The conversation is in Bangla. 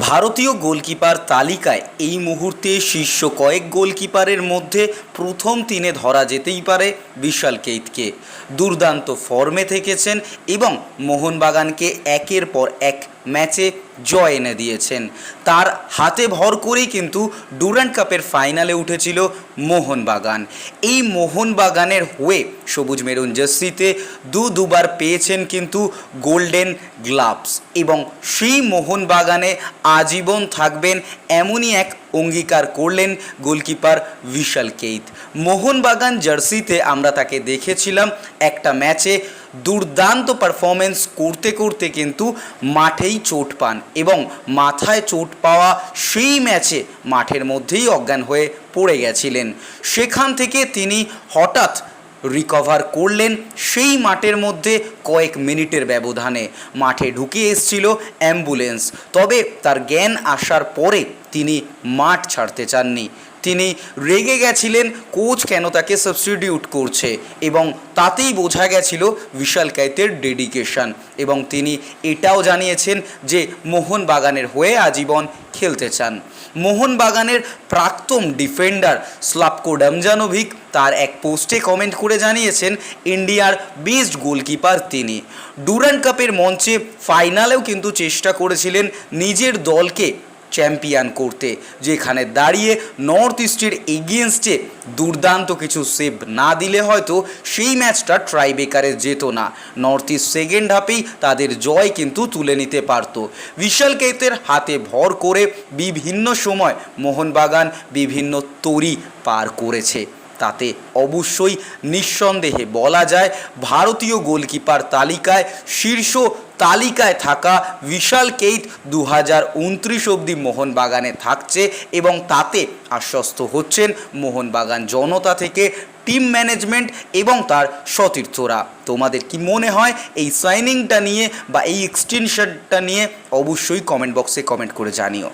ভারতীয় গোলকিপার তালিকায় এই মুহূর্তে শীর্ষ কয়েক গোলকিপারের মধ্যে প্রথম তিনে ধরা যেতেই পারে বিশাল কেইতকে। দুর্দান্ত ফর্মে থেকেছেন এবং মোহনবাগানকে একের পর এক ম্যাচে জয় এনে দিয়েছেন। তার হাতে ভর করেই কিন্তু ডুরান্ট কাপের ফাইনালে উঠেছিল মোহনবাগান। এই মোহনবাগানের হয়ে সবুজ মেরুন জার্সিতে দু দুবার পেয়েছেন কিন্তু গোল্ডেন গ্লাভস এবং সেই মোহনবাগানে আজীবন থাকবেন এমনই এক অঙ্গীকার করলেন গোলকিপার বিশাল কেইত। মোহনবাগান জার্সিতে আমরা তাকে দেখেছিলাম একটা ম্যাচে দুর্দান্ত পারফরমেন্স করতে করতে কিন্তু মাঠেই চোট পান এবং মাথায় চোট পাওয়া সেই ম্যাচে মাঠের মধ্যেই অজ্ঞান হয়ে পড়ে গেছিলেন। সেখান থেকে তিনি হঠাৎ রিকভার করলেন সেই মাঠের মধ্যে কয়েক মিনিটের ব্যবধানে। মাঠে ঢুকে এসছিল অ্যাম্বুলেন্স তবে তার জ্ঞান আসার পরে তিনি মাঠ ছাড়তে চাননি। তিনি রেগে গেছিলেন, কোচ কেন তাকে সাবস্টিটিউট করছে? এবং তাতেই বোঝা গেছিল বিশাল কাইতের ডেডিকেশন এবং তিনি এটাও জানিয়েছেন যে মোহনবাগানের হয়ে আজীবন খেলতে চান। মোহনবাগানের প্রাক্তন ডিফেন্ডার স্লাপকো ডামজানোভিক তার এক পোস্টে কমেন্ট করে জানিয়েছেন, ইন্ডিয়ার বেস্ট গোলকিপার তিনি। ডুরান্ড কাপের মঞ্চে ফাইনালেও কিন্তু চেষ্টা করেছিলেন নিজের দলকে চ্যাম্পিয়ন করতে, যেখানে দাঁড়িয়ে নর্থ ইস্টের এগেনস্টে দুর্দান্ত কিছু সেভ না দিলে হয়তো সেই ম্যাচটা ট্রাইবেকারে যেত না। নর্থ ইস্ট সেকেন্ড হাফেই তাদের জয় কিন্তু তুলে নিতে পারত। বিশাল কেতের হাতে ভর করে বিভিন্ন সময় মোহনবাগান বিভিন্ন তরি পার করেছে। তাতে অবশ্যই নিঃসন্দেহে বলা যায়, ভারতীয় গোলকিপার তালিকায়, শীর্ষ তালিকায় থাকা বিশাল কেইত দু হাজার উনত্রিশ অবধি মোহনবাগানে থাকছে এবং তাতে আশ্বস্ত হচ্ছেন মোহনবাগান জনতা থেকে টিম ম্যানেজমেন্ট এবং তার সতীর্থরা। তোমাদের কি মনে হয় এই সাইনিংটা নিয়ে বা এই এক্সটেনশনটা নিয়ে? অবশ্যই কমেন্ট বক্সে কমেন্ট করে জানিও।